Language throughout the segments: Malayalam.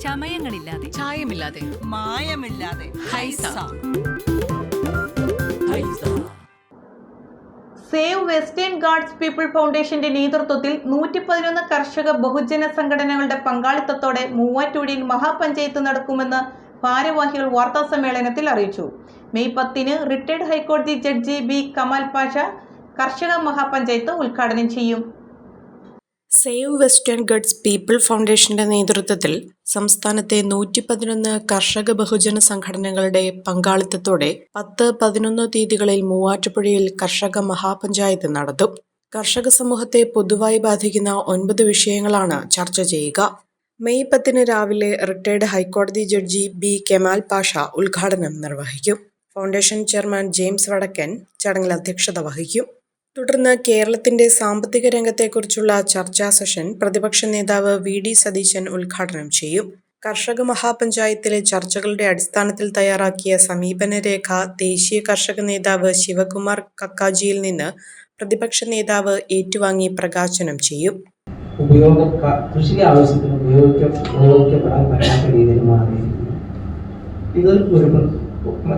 ചമയങ്ങളില്ലാതെ. ചായമില്ലാതെ. മായമില്ലാതെ. ഹൈസ. സേവ് വെസ്റ്റേൺ ഗാർഡ്സ് പീപ്പിൾ ഫൗണ്ടേഷന്റെ നേതൃത്വത്തിൽ നൂറ്റി പതിനൊന്ന് കർഷക ബഹുജന സംഘടനകളുടെ പങ്കാളിത്തത്തോടെ മൂവാറ്റുപുഴയിൽ മഹാപഞ്ചായത്ത് നടക്കുമെന്ന് ഭാരവാഹികൾ വാർത്താസമ്മേളനത്തിൽ അറിയിച്ചു. മെയ് പത്തിന് റിട്ടയർഡ് ഹൈക്കോടതി ജഡ്ജി ബി കമാൽ പാഷ കർഷക മഹാപഞ്ചായത്ത് ഉദ്ഘാടനം ചെയ്യും. സേവ് വെസ്റ്റേൺ ഗഡ്സ് പീപ്പിൾ ഫൗണ്ടേഷന്റെ നേതൃത്വത്തിൽ സംസ്ഥാനത്തെ നൂറ്റി പതിനൊന്ന് കർഷക ബഹുജന സംഘടനകളുടെ പങ്കാളിത്തത്തോടെ പത്ത് പതിനൊന്ന് തീയതികളിൽ മൂവാറ്റുപുഴയിൽ കർഷക മഹാപഞ്ചായത്ത് നടത്തും. കർഷക സമൂഹത്തെ പൊതുവായി ബാധിക്കുന്ന ഒൻപത് വിഷയങ്ങളാണ് ചർച്ച ചെയ്യുക. മെയ് പത്തിന് രാവിലെ റിട്ടയർഡ് ഹൈക്കോടതി ജഡ്ജി ബി കെമാൽ പാഷ ഉദ്ഘാടനം നിർവഹിക്കും. ഫൗണ്ടേഷൻ ചെയർമാൻ ജെയിംസ് വടക്കൻ ചടങ്ങിൽ അധ്യക്ഷത വഹിക്കും. തുടർന്ന് കേരളത്തിന്റെ സാമ്പത്തിക രംഗത്തെക്കുറിച്ചുള്ള ചർച്ചാ സെഷൻ പ്രതിപക്ഷ നേതാവ് വി ഡി സതീശൻ ഉദ്ഘാടനം ചെയ്യും. കർഷക മഹാപഞ്ചായത്തിലെ ചർച്ചകളുടെ അടിസ്ഥാനത്തിൽ തയ്യാറാക്കിയ സമീപന രേഖ ദേശീയ കർഷക നേതാവ് ശിവകുമാർ കക്കാജിയിൽ നിന്ന് പ്രതിപക്ഷ നേതാവ് ഏറ്റുവാങ്ങി പ്രകാശനം ചെയ്യും. ഉപയോഗ ഒരു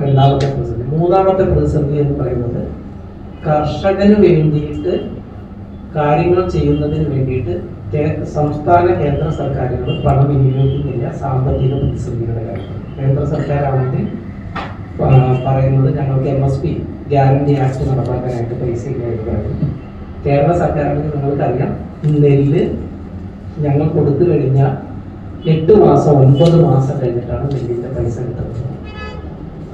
രണ്ടാമത്തെ പ്രതിസന്ധി മൂന്നാമത്തെ പ്രതിസന്ധി എന്ന് പറയുന്നത് കർഷകന് വേണ്ടിയിട്ട് കാര്യങ്ങൾ ചെയ്യുന്നതിന് വേണ്ടിയിട്ട് സംസ്ഥാന കേന്ദ്ര സർക്കാരുകൾ പണം വിനിയോഗിക്കുന്നില്ല. സാമ്പത്തിക പ്രതിസന്ധിയുടെ കാര്യം. കേന്ദ്ര സർക്കാരാണെങ്കിൽ പറയുന്നത് ഞങ്ങൾക്ക് M S P guarantee act നടപ്പാക്കാനായിട്ട് പൈസ ഇല്ലായിരുന്നു. കേരള സർക്കാരാണെങ്കിൽ നിങ്ങൾക്കറിയാം നെല്ല് ഞങ്ങൾ കൊടുത്തു കഴിഞ്ഞാൽ എട്ട് മാസം ഒൻപത് മാസം കഴിഞ്ഞിട്ടാണ് നെല്ലിന്റെ പൈസ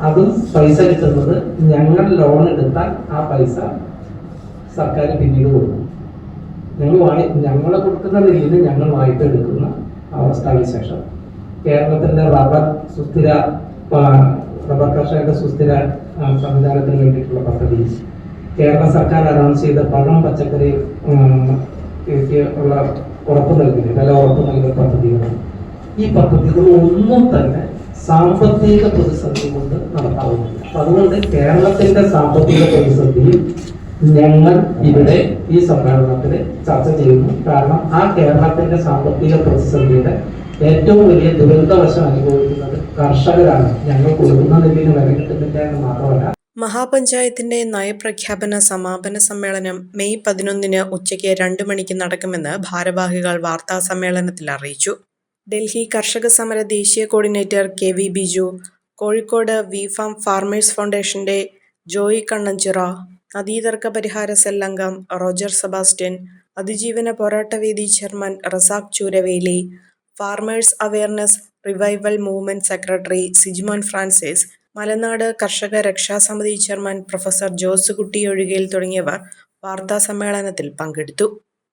അതും പൈസ കിട്ടുന്നത് ഞങ്ങൾ ലോൺ എടുത്താൽ ആ പൈസ സർക്കാർ പിന്നീട് കൊടുക്കും. ഞങ്ങൾ വായി ഞങ്ങൾ കൊടുക്കുന്ന രീതിയിൽ ഞങ്ങൾ വായ്പ എടുക്കുന്ന അവസ്ഥാവിശേഷം കേരളത്തിന്റെ റബ്ബർ സുസ്ഥിര റബ്ബർ കർഷകരുടെ സുസ്ഥിര സംവിധാനത്തിന് വേണ്ടിയിട്ടുള്ള പദ്ധതി. കേരള സർക്കാർ അനൗൺസ് ചെയ്ത പഴം പച്ചക്കറി ഉള്ള ഉറപ്പ് നൽകുന്ന വില ഉറപ്പ് നൽകുന്ന പദ്ധതികൾ ഈ പദ്ധതികൾ ഒന്നും തന്നെ സാമ്പത്തിക പ്രതിസന്ധി കൊണ്ട് നടത്താവുന്നത്. അതുകൊണ്ട് കേരളത്തിന്റെ സാമ്പത്തിക പ്രതിസന്ധി ഞങ്ങൾ ഇവിടെ ഈ സമ്മേളനത്തിൽ ചർച്ച ചെയ്യുന്നു. കാരണം ആ കേരളത്തിന്റെ സാമ്പത്തിക പ്രതിസന്ധിയുടെ ഏറ്റവും വലിയ ദുരന്തവശം അനുഭവിക്കുന്നത് കർഷകരാണ്. ഞങ്ങൾ കൊടുക്കുന്ന നെല്ലിന് വില കിട്ടുന്നില്ല എന്ന് മാത്രമല്ല. മഹാപഞ്ചായത്തിന്റെ നയപ്രഖ്യാപന സമാപന സമ്മേളനം മെയ് പതിനൊന്നിന് ഉച്ചയ്ക്ക് രണ്ട് മണിക്ക് നടക്കുമെന്ന് ഭാരവാഹികൾ വാർത്താ സമ്മേളനത്തിൽ അറിയിച്ചു. ഡൽഹി കർഷക സമര ദേശീയ coordinator K V Biju Kozhikode V farm farmers ഫൗണ്ടേഷന്റെ ജോയി കണ്ണഞ്ചിറ നദീതർക്ക പരിഹാര സെൽ അംഗം റോജർ സെബാസ്റ്റ്യൻ അതിജീവന പോരാട്ടവേദി chairman Razak Chooraveli farmers awareness revival movement secretary Sijimon Francis Malanad കർഷക രക്ഷാസമിതി ചെയർമാൻ പ്രൊഫസർ ജോസ് കുട്ടി ഒഴികേൽ തുടങ്ങിയവർ വാർത്താ സമ്മേളനത്തിൽ പങ്കെടുത്തു.